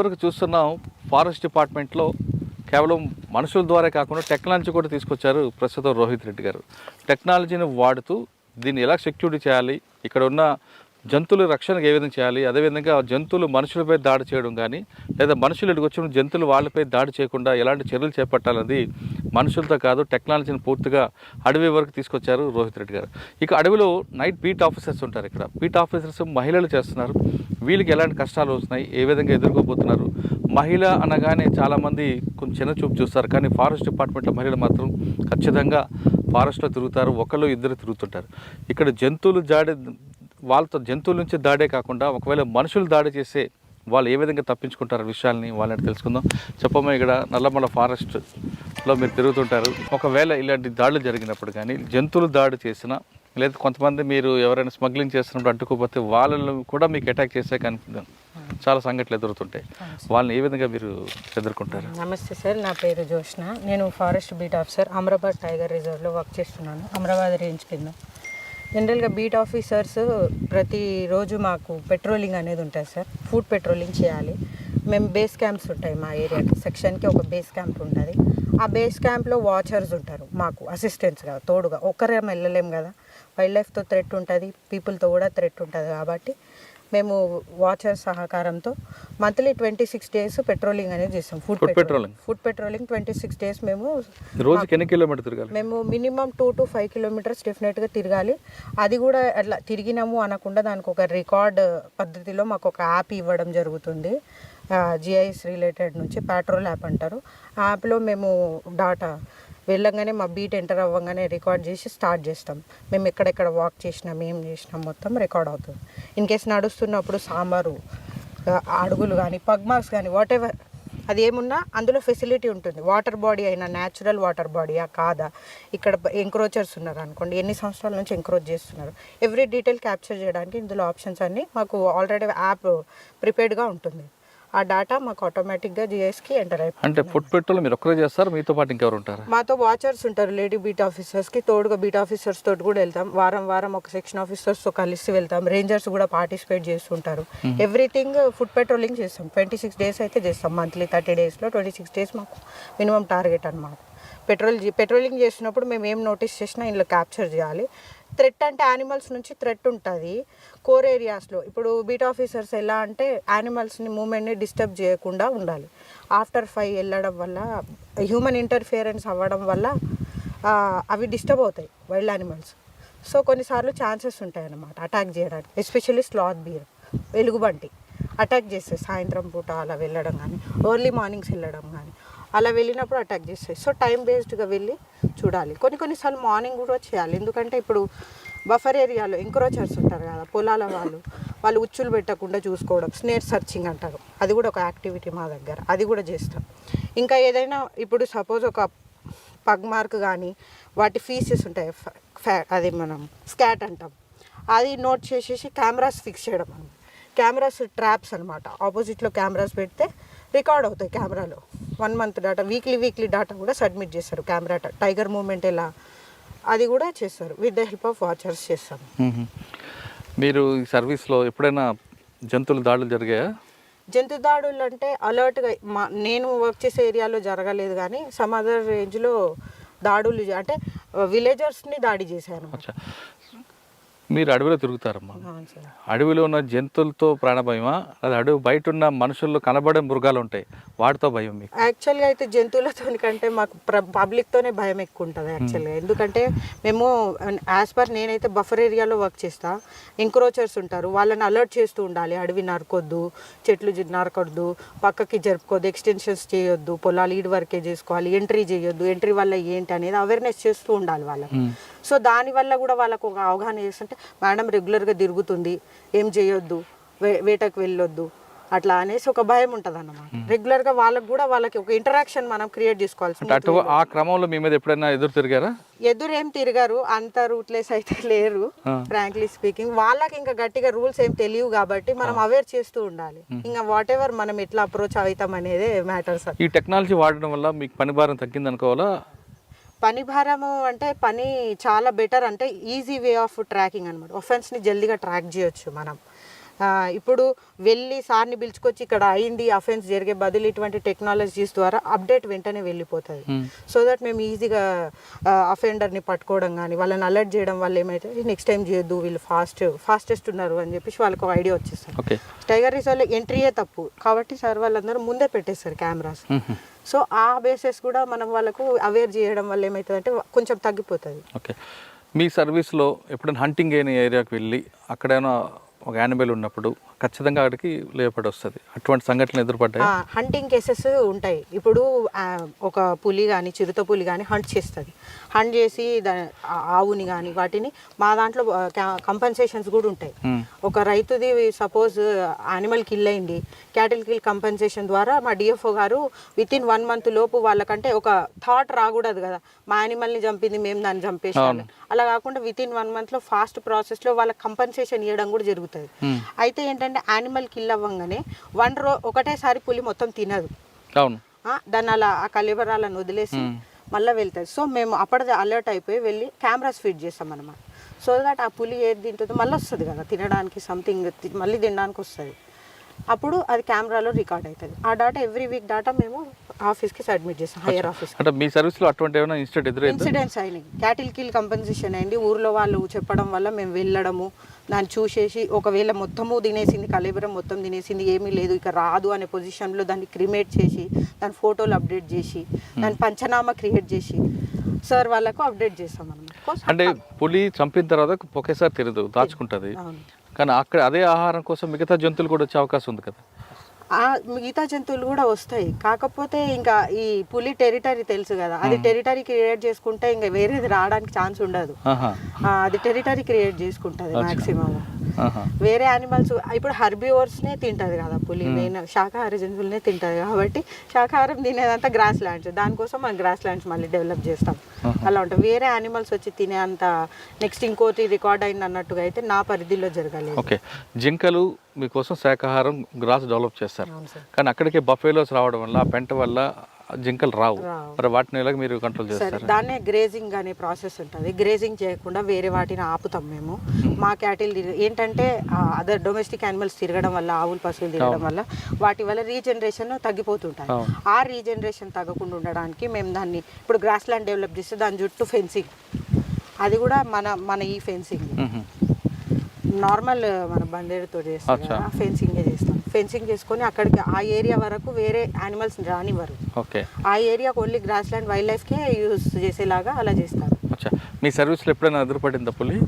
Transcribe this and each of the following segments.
వరకు చూస్తున్నాం ఫారెస్ట్ డిపార్ట్మెంట్లో కేవలం మనుషుల ద్వారా కాకుండా టెక్నాలజీ కూడా తీసుకొచ్చారు ప్రస్తుతం రోహిత్ రెడ్డి గారు. టెక్నాలజీని వాడుతూ దీన్ని ఎలా సెక్యూరిటీ చేయాలి ఇక్కడ ఉన్న జంతువుల రక్షణకు ఏ విధంగా చేయాలి అదేవిధంగా జంతువులు మనుషులపై దాడి చేయడం కానీ లేదా మనుషులు ఇక్కడికి వచ్చిన జంతువులు వాళ్ళపై దాడి చేయకుండా ఎలాంటి చర్యలు చేపట్టాలన్నది మనుషులతో కాదు టెక్నాలజీని పూర్తిగా అడవి వరకు తీసుకొచ్చారు రోహిత్ రెడ్డి గారు. ఇక అడవిలో నైట్ బీట్ ఆఫీసర్స్ ఉంటారు ఇక్కడ. బీట్ ఆఫీసర్స్ మహిళలు చేస్తున్నారు. వీళ్ళకి ఎలాంటి కష్టాలు వస్తున్నాయి ఏ విధంగా ఎదుర్కోబోతున్నారు? మహిళ అనగానే చాలామంది కొంచెం చిన్న చూపు చూస్తారు కానీ ఫారెస్ట్ డిపార్ట్మెంట్లో మహిళలు మాత్రం ఖచ్చితంగా ఫారెస్ట్లో తిరుగుతారు ఒకళ్ళు ఇద్దరు తిరుగుతుంటారు. ఇక్కడ జంతువులు జాడే వాళ్ళతో జంతువుల నుంచి దాడే కాకుండా ఒకవేళ మనుషులు దాడి చేసే వాళ్ళు ఏ విధంగా తప్పించుకుంటారు విషయాల్ని వాళ్ళని తెలుసుకుందాం. చెప్పమ్మా ఇక్కడ నల్లమల ఫారెస్ట్లో మీరు తిరుగుతుంటారు. ఒకవేళ ఇలాంటి దాడులు జరిగినప్పుడు కానీ జంతువులు దాడి చేసినా లేదా కొంతమంది మీరు ఎవరైనా స్మగ్లింగ్ చేస్తున్నప్పుడు అడ్డుకోకపోతే వాళ్ళను కూడా మీకు అటాక్ చేసే కానీ చాలా సంఘటనలు ఎదురుతుంటాయి. వాళ్ళని ఏ విధంగా మీరు ఎదుర్కొంటారు? నమస్తే సార్ నా పేరు జోష్న. నేను forest beat officer Amrabad tiger రిజర్వ్లో work చేస్తున్నాను అమరాబాద్ రేంజ్ కింద. జనరల్గా బీట్ ఆఫీసర్స్ ప్రతిరోజు మాకు పెట్రోలింగ్ అనేది ఉంటుంది సార్ ఫుడ్ పెట్రోలింగ్ చేయాలి. మేము బేస్ క్యాంప్స్ ఉంటాయి మా ఏరియాకి సెక్షన్కి ఒక బేస్ క్యాంప్ ఉంటుంది. ఆ బేస్ క్యాంప్లో వాచర్స్ ఉంటారు మాకు అసిస్టెంట్స్గా తోడుగా ఒక్కరేం వెళ్ళలేం కదా. వైల్డ్ లైఫ్తో థ్రెట్ ఉంటుంది పీపుల్తో కూడా థ్రెట్ ఉంటుంది కాబట్టి మేము వాచర్ సహకారంతో monthly twenty six days patrolling అనేది చేస్తాం foot patrolling. Foot patrolling twenty six days మేము రోజుకి ఎన్ని కిలోమీటర్ తిరగాలి? మేము minimum two to five kilometres డెఫినెట్గా తిరగాలి. అది కూడా అట్లా తిరిగినాము అనకుండా దానికి ఒక రికార్డ్ పద్ధతిలో మాకు ఒక యాప్ ఇవ్వడం జరుగుతుంది. జిఐఎస్ రిలేటెడ్ నుంచి పెట్రోల్ యాప్ అంటారు. ఆ యాప్లో మేము డాటా వెళ్ళంగానే మా బీట్ ఎంటర్ అవ్వగానే రికార్డ్ చేసి స్టార్ట్ చేస్తాం. మేము ఎక్కడెక్కడ వాక్ చేసినాం ఏం చేసినాం మొత్తం రికార్డ్ అవుతుంది. ఇన్ కేస్ నడుస్తున్నప్పుడు సాంబారు అడుగులు కానీ పగ్మాస్ కానీ వాట్ ఎవర్ అది ఏమున్నా అందులో ఫెసిలిటీ ఉంటుంది. వాటర్ బాడీ అయినా న్యాచురల్ వాటర్ బాడీయా కాదా? ఇక్కడ ఎంక్రోచర్స్ ఉన్నారు అనుకోండి. ఎన్ని సంవత్సరాల నుంచి ఎంక్రోచ్ చేస్తున్నారు? ఎవ్రీ డీటెయిల్ క్యాప్చర్ చేయడానికి ఇందులో ఆప్షన్స్ అన్నీ మాకు ఆల్రెడీ యాప్ ప్రిపేర్డ్గా ఉంటుంది. ఆ డేటా మాకు ఆటోమేటిక్గా జిఎస్కి ఎంటర్ అయిపోతుంది. అంటే ఫుడ్ పెట్రోల్ మీరు ఒక్కరే చేస్తారు మీతో పాటు ఇంకెవరు ఉంటారు? మాతో వాచర్స్ ఉంటారు లేడీ బీట్ ఆఫీసర్స్కి తోడుగా బీట్ ఆఫీసర్స్ తోటి కూడా వెళ్తాం. వారం వారం ఒక సెక్షన్ ఆఫీసర్స్తో కలిసి వెళ్తాం. రేంజర్స్ కూడా పార్టిసిపేట్ చేస్తుంటారు. ఎవ్రీథింగ్ ఫుడ్ పెట్రోలింగ్ చేస్తాం. ట్వంటీ సిక్స్ డేస్ అయితే చేస్తాం. మంత్లీ థర్టీ డేస్లో ట్వంటీ సిక్స్ డేస్ మాకు మినిమం టార్గెట్ అనమాట పెట్రోల్ పెట్రోలింగ్ చేసినప్పుడు మేము ఏం నోటీస్ చేసినా ఇందులో క్యాప్చర్ చేయాలి. థ్రెట్ అంటే యానిమల్స్ నుంచి థ్రెట్ ఉంటుంది. కోర్ ఏరియాస్లో ఇప్పుడు బీట్ ఆఫీసర్స్ ఎలా అంటే యానిమల్స్ని మూమెంట్ని డిస్టర్బ్ చేయకుండా ఉండాలి. ఆఫ్టర్ ఫైవ్ వెళ్ళడం వల్ల హ్యూమన్ ఇంటర్ఫియరెన్స్ అవ్వడం వల్ల అవి డిస్టర్బ్ అవుతాయి వైల్డ్ యానిమల్స్. సో కొన్నిసార్లు ఛాన్సెస్ ఉంటాయి అన్నమాట అటాక్ చేయడానికి. ఎస్పెషల్లీ స్లాత్ బీర్ వెలుగుబంటి అటాక్ చేస్తాయి సాయంత్రం పూట అలా వెళ్ళడం కానీ ఎర్లీ మార్నింగ్స్ వెళ్ళడం కానీ అలా వెళ్ళినప్పుడు అటాక్ చేస్తాయి. సో టైం బేస్డ్గా వెళ్ళి చూడాలి. కొన్ని కొన్నిసార్లు మార్నింగ్ కూడా చేయాలి. ఎందుకంటే ఇప్పుడు బఫర్ ఏరియాలో ఎంక్రోచర్స్ ఉంటారు కదా పొలాల వాళ్ళు. వాళ్ళు ఉచ్చులు పెట్టకుండా చూసుకోవడం స్నేర్ సర్చింగ్ అంటారు. అది కూడా ఒక యాక్టివిటీ మా దగ్గర. అది కూడా చేస్తాం. ఇంకా ఏదైనా ఇప్పుడు సపోజ్ ఒక పగ్ మార్క్ కానీ వాటి ఫీసెస్ ఉంటాయి. ఫ్యా అది మనం స్కాట్ అంటాం. అది నోట్ చేసేసి కెమెరాస్ ఫిక్స్ చేయడం అనమాట కెమెరాస్ ట్రాప్స్ అనమాట ఆపోజిట్లో కెమెరాస్ పెడితే రికార్డ్ అవుతాయి కెమెరాలో one month data weekly weekly data కూడా సబ్మిట్ చేస్తారు కెమెరా టైగర్ మూమెంట్ ఎలా? అది కూడా చేస్తారు. With the help of watchers చేస్తాం. మీరు ఈ సర్వీస్లో ఎప్పుడైనా జంతువుల దాడులు జరిగాయా? జంతు దాడులు అంటే అలర్ట్గా మా నేను వర్క్ చేసే ఏరియాలో జరగలేదు కానీ సమ్ అదర్ రేంజ్లో దాడులు అంటే విలేజర్స్ని దాడి చేశాను. మీరు అడవిలో తిరుగుతారమ్మా. అడవిలో ఉన్న జంతువులతో ప్రాణభయమా అది అడవి బయట ఉన్న మనుషుల్లో కనబడే మృగాలు ఉంటాయి. వాటితో భయం మీకు. యాక్చువల్గా అయితే జంతువులతో కంటే మాకు పబ్లిక్తోనే భయం ఎక్కువ ఉంటుంది యాక్చువల్గా ఎందుకంటే మేము యాజ్ పర్ నేనైతే బఫర్ ఏరియాలో వర్క్ చేస్తా ఎంక్రోచర్స్ ఉంటారు. వాళ్ళని అలర్ట్ చేస్తూ ఉండాలి. అడవి నరకొద్దు చెట్లు నరకొద్దు పక్కకి జరుపుకోవద్దు ఎక్స్టెన్షన్స్ చేయొద్దు పొలాలు ఈడ్ వరకే చేసుకోవాలి ఎంట్రీ చేయొద్దు ఎంట్రీ వల్ల ఏంటి అనేది అవేర్నెస్ చేస్తూ ఉండాలి వాళ్ళకి. సో దానివల్ల కూడా వాళ్ళకు ఒక అవగాహన చేస్తుంటే మేడం రెగ్యులర్గా తిరుగుతుంది. ఏం చేయొద్దు. వే వేటకు వెళ్ళొద్దు. అట్లా అనేసి ఒక భయం ఉంటుంది అన్నమాట రెగ్యులర్గా వాళ్ళకి కూడా వాళ్ళకి ఒక ఇంటరాక్షన్ మనం క్రియేట్ చేసుకోవాల్సి అటు ఆ క్రమంలో మీ మీద ఎప్పుడైనా ఎదురు తిరిగారా? ఎదురు ఏం తిరిగారు. అంత రూట్లెస్ అయితే లేరు ఫ్రాంక్లీ స్పీకింగ్ వాళ్ళకి ఇంకా గట్టిగా రూల్స్ ఏం తెలియవు కాబట్టి మనం అవేర్ చేస్తూ ఉండాలి. ఇంకా వాట్ ఎవర్ మనం ఎట్లా అప్రోచ్ అవుతాం అనేదే మ్యాటర్స్ ఈ టెక్నాలజీ వాడడం వల్ల మీకు పని భారం తగ్గింది అనుకోవాలా పని భారము అంటే పని చాలా బెటర్ అంటే ఈజీ వే ఆఫ్ ట్రాకింగ్ అనమాట ఒఫెన్స్ని జల్దీగా ట్రాక్ చేయొచ్చు మనం. ఇప్పుడు వెళ్ళి సార్ని పిలుచుకొచ్చి ఇక్కడ అయింది అఫెన్స్ జరిగే బదులు ఇటువంటి టెక్నాలజీస్ ద్వారా అప్డేట్ వెంటనే వెళ్ళిపోతుంది. సో దట్ మేము ఈజీగా అఫెండర్ని పట్టుకోవడం కానీ వాళ్ళని అలర్ట్ చేయడం వల్ల ఏమైతే నెక్స్ట్ టైం చేయొద్దు వీళ్ళు ఫాస్ట్ ఫాస్టెస్ట్ ఉన్నారు అని చెప్పేసి వాళ్ళకి ఒక ఐడియా వచ్చేస్తుంది. ఓకే టైగర్ రిజర్వ్లో ఎంట్రీయే తప్పు. కాబట్టి సార్ వాళ్ళందరూ ముందే పెట్టేస్తారు కెమెరాస్ సో ఆ బేసెస్ కూడా మనం వాళ్ళకు అవేర్ చేయడం వల్ల ఏమవుతుందంటే కొంచెం తగ్గిపోతుంది. ఓకే మీ సర్వీస్లో ఎప్పుడైనా హంటింగ్ అయిన ఏరియాకి వెళ్ళి అక్కడైనా ఒక యానిమల్ ఉన్నప్పుడు ఖచ్చితంగా అక్కడికి లేపడి వస్తుంది. అటువంటి సంఘటనలు ఎదురుపడ్డాయి? హంటింగ్ కేసెస్ ఉంటాయి. ఇప్పుడు ఒక పులి కానీ చిరుత పులి కానీ హంట్ చేస్తుంది. హంట్ చేసి ఆవుని కానీ వాటిని మా దాంట్లో కంపెన్సేషన్స్ కూడా ఉంటాయి. ఒక రైతుది సపోజ్ యానిమల్ కిల్ అయింది. క్యాటిల్ కిల్ కంపెన్సేషన్ ద్వారా మా డిఎఫ్ఓ గారు విత్ ఇన్ వన్ మంత్ లోపు వాళ్ళకంటే ఒక థాట్ రాకూడదు కదా. మా యానిమల్ని చంపింది మేము దాన్ని చంపేసాము అలా కాకుండా విత్ ఇన్ వన్ మంత్లో ఫాస్ట్ ప్రాసెస్లో వాళ్ళకి కంపెన్సేషన్ ఇవ్వడం కూడా జరుగుతుంది. అయితే ఏంటంటే యానిమల్ కిల్ అవ్వగానే వన్ రో ఒకటేసారి పులి మొత్తం తినదు. అవును. దాన్ని అలా ఆ కలిబరాలను వదిలేసి మళ్ళీ వెళ్తుంది సో మేము అప్పటిదే అలర్ట్ అయిపోయి వెళ్ళి కెమెరాస్ ఫిట్ చేస్తాం అనమాట సో దట్ ఆ పులి ఏది తింటుందో మళ్ళీ వస్తుంది కదా తినడానికి సంథింగ్ మళ్ళీ తినడానికి వస్తుంది అప్పుడు అది కెమెరాలో రికార్డ్ అవుతుంది ఆ డాటా ఎవ్రీ వీక్ డాటా మేము ఆఫీస్కి సబ్మిట్ చేస్తాం హైయర్ ఆఫీస్ అంటే మీ సర్వీస్లో అటువంటి ఏమైనా ఇన్సిడెంట్ ఇన్సిడెంట్స్ అయినాయి. క్యాటిల్ కిల్ కంపెన్సేషన్ అయింది. ఊర్లో వాళ్ళు చెప్పడం వల్ల మేము వెళ్ళడము దాన్ని చూసేసి ఒకవేళ మొత్తము తినేసింది కలేబరం మొత్తం తినేసింది ఏమీ లేదు ఇక రాదు అనే పొజిషన్లో దాన్ని క్రిమేట్ చేసి దాని ఫోటోలు అప్డేట్ చేసి దాని పంచనామా క్రియేట్ చేసి సార్ వాళ్ళకు అప్డేట్ చేస్తాం అనమాట అంటే పులి చంపిన తర్వాత ఒకేసారి తిరగదు దాచుకుంటుంది. కానీ అక్కడ అదే ఆహారం కోసం మిగతా జంతువులు కూడా వచ్చే అవకాశం ఉంది కదా. ఆ మిగతా జంతువులు కూడా వస్తాయి. కాకపోతే ఇంకా ఈ పులి టెరిటరీ తెలుసు కదా. అది టెరిటరీ క్రియేట్ చేసుకుంటే ఇంకా వేరేది రావడానికి ఛాన్స్ ఉండదు. అది టెరిటరీ క్రియేట్ చేసుకుంటుంది మాక్సిమం వేరే యానిమల్స్ ఇప్పుడు హర్బివోర్స్నే తింటది కదా పులి మెయిన్ శాకాహార జంతువులనే తింటది కాబట్టి శాకాహారం తినేదంతా గ్రాస్ ల్యాండ్స్ దానికోసం మనం గ్రాస్ ల్యాండ్స్ మళ్ళీ డెవలప్ చేస్తాం. అలా ఉంటుంది. వేరే యానిమల్స్ వచ్చి తినే అంత నెక్స్ట్ ఇంకోటి రికార్డ్ అయింది అన్నట్టుగా అయితే నా పరిధిలో జరగాలి ఓకే. జింకలు మీకోసం శాకాహారం గ్రాస్ డెవలప్ చేస్తారు. కానీ అక్కడికి బఫేలోస్ రావడం వల్ల పెంట వల్ల జింకలు రావు. మరి వాటిని ఎలాగ మీరు కంట్రోల్ చేస్తారు? దాన్నే గ్రేజింగ్ అనే ప్రాసెస్ ఉంటుంది. గ్రేజింగ్ చేయకుండా వేరే వాటిని ఆపుతాం మేము. మా క్యాటిల్ ఏంటంటే అదర్ డొమెస్టిక్ యానిమల్స్ తిరగడం వల్ల ఆవులు పశువులు తిరగడం వల్ల వాటి వల్ల రీజనరేషన్ తగ్గిపోతుంటాయి. ఆ రీజనరేషన్ తగ్గకుండా ఉండడానికి మేము దాన్ని ఇప్పుడు గ్రాస్ ల్యాండ్ డెవలప్ చేస్తే దాని చుట్టూ ఫెన్సింగ్ అది కూడా మన మన ఈ ఫెన్సింగ్. నార్మల్ మన బందేడుతో చేస్తాం ఫెన్సింగ్ చేస్తాం. ఫెన్సింగ్ చేసుకొని అక్కడికి ఆ ఏరియా వరకు వేరే యానిమల్స్ రానివ్వరు. ఓకే. ఆ ఏరియాకి ఓన్లీ గ్రాస్ ల్యాండ్ వైల్డ్ లైఫ్కే యూజ్ చేసేలాగా అలా చేస్తారు. మీ సర్వీస్లో ఎప్పుడైనా ఎదురుపడిందా పులి?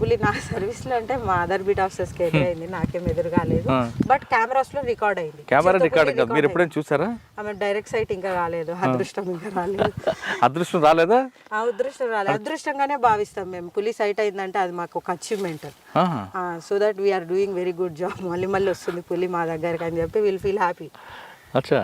పులి నా సర్వీస్లో అంటే మా అదర్ బీట్ ఆఫీసర్స్కి ఎదురైంది నాకేం ఎదురు కాలేదు. బట్ కెమెరాస్లో రికార్డ్ అయింది. కెమెరా రికార్డ్ కాదు. మీరు ఎప్పుడైనా చూసారా? అయింది. ఆమె డైరెక్ట్ సైట్ ఇంకా రాలేదు. అదృష్టం ఇంకా రాలేదు. అదృష్టం రాలేదా? ఆ అదృష్టం రాలేదు అదృష్టంగానే భావిస్తాం మేము. పులి సైట్ అయిందంటే అది మాకు ఒక achievement. So that we are doing very good job మళ్ళీ మళ్ళీ వస్తుంది పులి మా దగ్గరికి అని చెప్పి విల్ ఫీల్ హ్యాపీ అచ్చా.